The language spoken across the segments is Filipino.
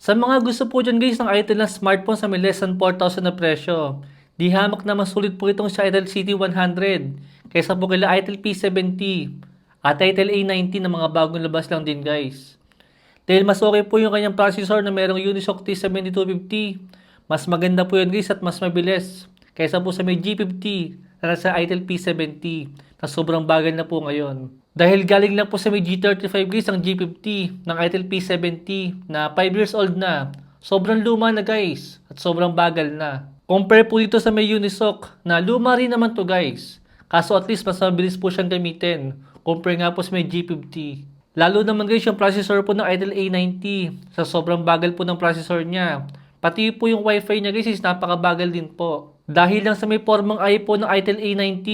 Sa mga gusto po dyan guys ng Itel na smartphone sa may less than 4,000 na presyo, di hamak na mas sulit po itong sa Itel CT100 kaysa po kila Itel P70 at Itel A90 na mga bagong labas lang din guys. Dahil mas okay po yung kanyang processor na merong Unisoc T7250, mas maganda po yun guys at mas mabilis kaysa po sa may G50 na nasa Itel P70 na sobrang bagal na po ngayon. Dahil galing lang po sa may G35 guys ang G50 ng Itel P70 na 5 years old na. Sobrang luma na guys at sobrang bagal na. Compare po dito sa may Unisoc na luma rin naman to guys. Kaso at least mas mabilis po siyang gamitin. Compare nga po sa may G50. Lalo naman guys yung processor po ng Itel A90 sa sobrang bagal po ng processor niya. Pati po yung wifi niya guys is napakabagal din po. Dahil lang sa may formang iPhone ng Itel A90,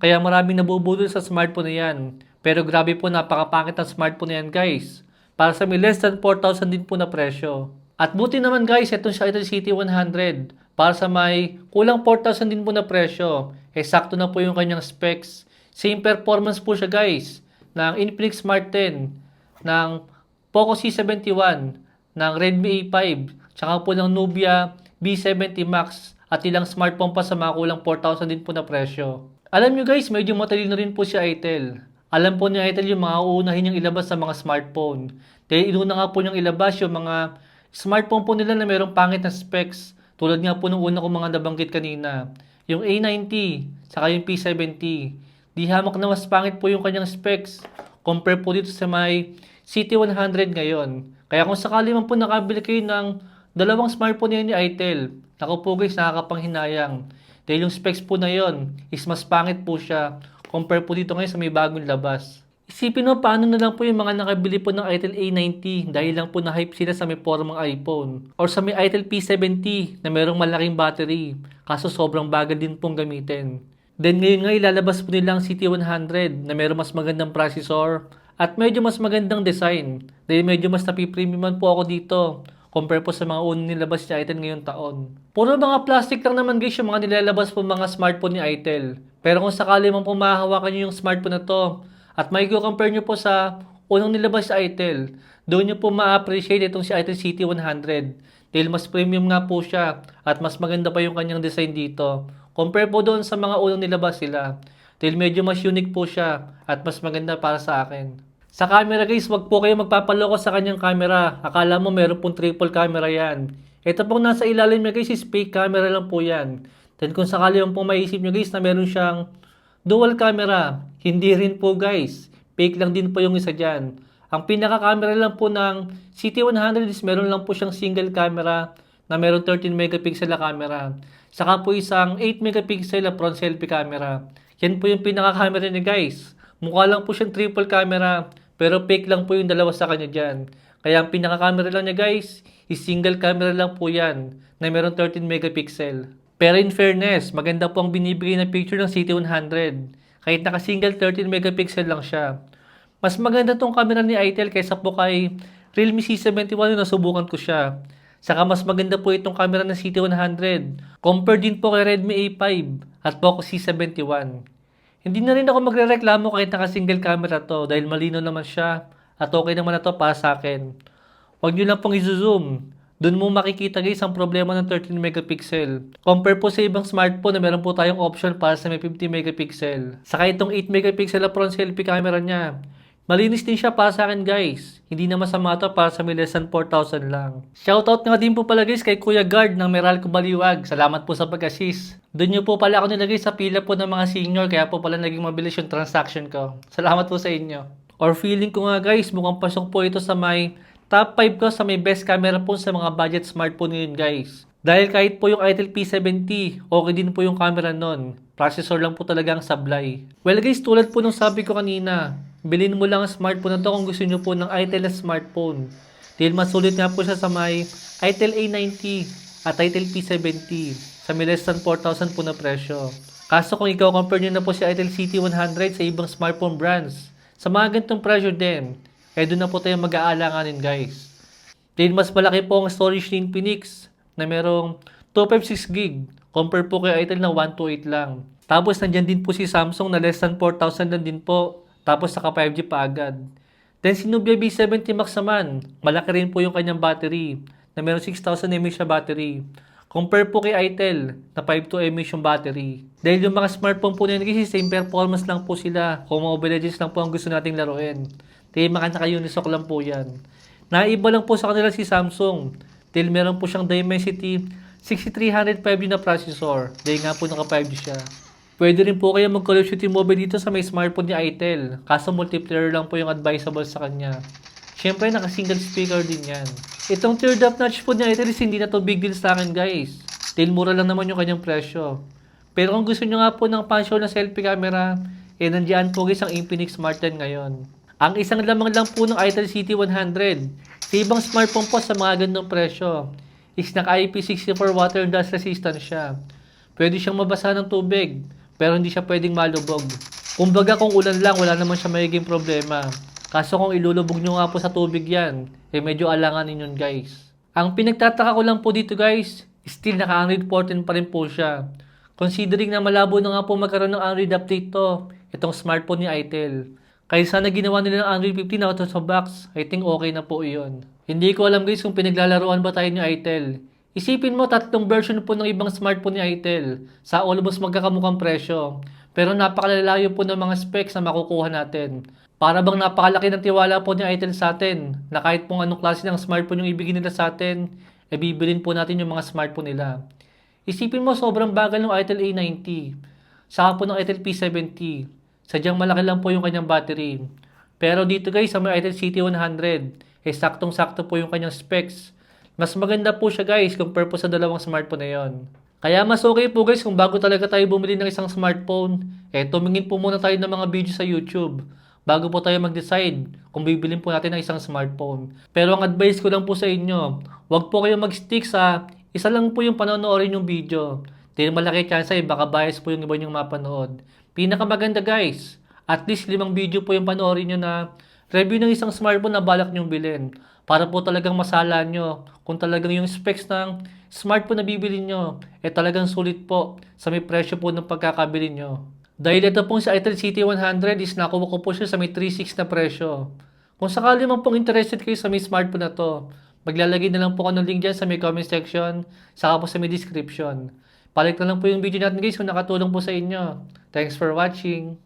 kaya maraming nabubudol sa smartphone na yan. Pero grabe po napakapangit ang smartphone na yan guys. Para sa may less than 4,000 din po na presyo. At buti naman guys, itong sa Itel CT100. Para sa may kulang 4,000 din po na presyo. Eh sakto na po yung kanyang specs. Same performance po siya guys. Ng Infinix Smart 10. Ng Poco C71. Ng Redmi A5. Tsaka po ng Nubia B70 Max. At ilang smartphone pa sa mga kulang 4,000 din po na presyo. Alam nyo guys, medyo matalino rin po si Itel. Alam po ni Itel yung mga uunahin niyang ilabas sa mga smartphone. Dahil inuna nga po niyang ilabas yung mga smartphone po nila na mayroong pangit na specs. Tulad nga po nung una kong mga nabanggit kanina. Yung A90, saka yung P70. Di hamak na mas pangit po yung kanyang specs. Compare po dito sa may CT100 ngayon. Kaya kung sakali man po nakabili kayo ng dalawang smartphone yan ni Itel, naku po guys, nakakapanghinayang. Dahil yung specs po na yon is mas pangit po siya compare po dito ngayon sa may bagong labas. Isipin mo paano na lang po yung mga nakabili po ng Itel A90 dahil lang po na-hype sila sa may formang iPhone. Or sa may Itel P70 na merong malaking battery. Kaso sobrang bagal din pong gamitin. Then ngayon nga ilalabas po nila ang CT100 na merong mas magandang processor at medyo mas magandang design. Dahil medyo mas napipremiuman po ako dito compare po sa mga unang nilabas ni Itel ngayong taon. Puro mga plastic lang naman guys yung mga nilalabas po mga smartphone ni Itel. Pero kung sakali man po mahahawakan nyo yung smartphone na to at may compare nyo po sa unang nilabas sa Itel, doon nyo po ma-appreciate itong si Itel CT100 dahil mas premium nga po siya at mas maganda pa yung kanyang design dito. Compare po doon sa mga unang nilabas sila dahil medyo mas unique po siya at mas maganda para sa akin. Sa camera guys, wag po kayo magpapaloko sa kanyang camera. Akala mo meron pong triple camera yan. Ito pong nasa ilalim niya guys is fake camera lang po yan. Then kung sakali yung pong maisip nyo guys na meron siyang dual camera, hindi rin po guys. Fake lang din po yung isa dyan. Ang pinaka-camera lang po ng CT100 is meron lang po siyang single camera na meron 13 megapixel na camera. Saka po isang 8 megapixel na front selfie camera. Yan po yung pinaka-camera niya guys. Mukha lang po siyang triple camera pero fake lang po yung dalawa sa kanya dyan. Kaya ang pinaka-camera lang niya guys, is single camera lang po yan na meron 13 megapixel. Pero in fairness, maganda po ang binibigay na picture ng CT100. Kahit naka-single 13 megapixel lang siya. Mas maganda tong camera ni Itel kaysa po kay Realme C71 na nasubukan ko siya. Saka mas maganda po itong camera ng CT100. Compare din po kay Redmi A5 at Poco C71. Hindi na rin ako magre-reklamo kahit naka-single camera to dahil malino naman siya at okay naman na to para sa akin. Huwag nyo lang pong i-zoom. Doon mo makikita guys ang problema ng 13 megapixel. Compare po sa ibang smartphone na meron po tayong option para sa may 50 megapixel. Saka itong 8 megapixel na front selfie camera niya. Malinis din siya para sa akin guys. Hindi na masama to para sa may less than 4,000 lang. Shoutout nga din po pala guys kay Kuya Guard ng Meralco Baliwag. Salamat po sa pag-assist. Doon nyo po pala ako nilagay sa pila po ng mga senior kaya po pala naging mabilis yung transaction ko. Salamat po sa inyo. Or feeling ko nga guys, mukhang pasok po ito sa may top 5 ko sa may best camera po sa mga budget smartphone ngayon guys. Dahil kahit po yung Itel P70, okay din po yung camera nun. Processor lang po talaga ang sablay. Well guys, tulad po nung sabi ko kanina, bilhin mo lang ang smartphone na to kung gusto nyo po ng Itel na smartphone. Dahil mas sulit nga po siya sa may Itel A90 at Itel P70 sa may less than 4,000 po na presyo. Kaso kung ikaw compare nyo na po si Itel CT100 sa ibang smartphone brands, sa mga ganitong presyo din, eh doon na po tayo mag-aalanganin guys. Dahil mas malaki po ang storage ni Infinix na merong 256 gig compare po kay Itel na 128 lang. Tapos nandyan din po si Samsung na less than 4,000 lang din po. Tapos naka 5G pa agad. Then si Nubia B70 Max naman, malaki rin po yung kanyang battery. na meron 6,000 mAh battery. Compare po kay Itel na 5,200 mAh yung battery. Dahil yung mga smartphone po na yun kasi same performance lang po sila. Kung Mobile Legends lang po ang gusto nating laruin. Dahil mga naka-unisoc lang po yan. Naiba lang po sa kanila si Samsung. Dahil meron po siyang Dimensity 6305 na processor. Dahil nga po naka 5G siya. Pwede rin po kayo of Duty Mobile dito sa may smartphone ni Itel. Kaso multiplayer lang po yung advisable sa kanya. Siyempre, naka-single speaker din yan. Itong teardrop notch po ni Itel is hindi na to big deal sa akin guys. Dahil mura lang naman yung kanyang presyo. Pero kung gusto nyo nga po ng pan-show na selfie camera, eh nandiyan po guys ang Infinix Smart 10 ngayon. Ang isang lamang lang po ng Itel CT100 sa ibang smartphone po sa mga ganitong presyo is naka IP64 water and dust resistant siya. Pwede siyang mabasa ng tubig, pero hindi siya pwedeng malubog. Kumbaga kung ulan lang, wala naman siya magiging problema. Kaso kung ilulubog nyo nga po sa tubig yan, eh medyo alanganin yun guys. Ang pinagtataka ko lang po dito guys, still naka Android 14 pa rin po siya. Considering na malabo na nga po magkaroon ng Android update to, itong smartphone ni Itel. Kaya sana ginawa nila ng Android 15 out of box, I think okay na po iyon. Hindi ko alam guys kung pinaglalaroan ba tayo ni Itel. Isipin mo tatlong version po ng ibang smartphone ni Itel sa almost magkakamukhang presyo. Pero napakalalayo po ng mga specs na makukuha natin. Para bang napakalaki ng tiwala po ni Itel sa atin na kahit pong anong klase ng smartphone yung ibigin nila sa atin, e bibilin po natin yung mga smartphone nila. Isipin mo sobrang bagal ng Itel A90. Saka po ng Itel P70. Sadyang malaki lang po yung kanyang battery. Pero dito guys, sa may Itel CT100, eh saktong-sakto po yung kanyang specs. Mas maganda po siya guys compare po sa dalawang smartphone na yon. Kaya mas okay po guys kung bago talaga tayo bumili ng isang smartphone, eh tumingin po muna tayo ng mga video sa YouTube bago po tayo mag-decide kung bibilin po natin ng isang smartphone. Pero ang advice ko lang po sa inyo, wag po kayo mag-stick sa isa lang po yung panonoorin yung video. Dahil malaki chance ay baka bias po yung iba yung mapanood. Pinakamaganda guys, at least limang video po yung panoorin nyo na review ng isang smartphone na balak nyong bilhin. Para po talagang masala nyo kung talagang yung specs ng smartphone na bibili nyo eh talagang sulit po sa may presyo po ng pagkakabili nyo. Dahil ito pong sa Itel CT100 is nakuha ko po siya sa may 3.6 na presyo. Kung sakali man pong interested kayo sa may smartphone na to, maglalagay na lang po ako ng link dyan sa may comment section, saka po sa may description. Balik na lang po yung video natin guys kung nakatulong po sa inyo. Thanks for watching.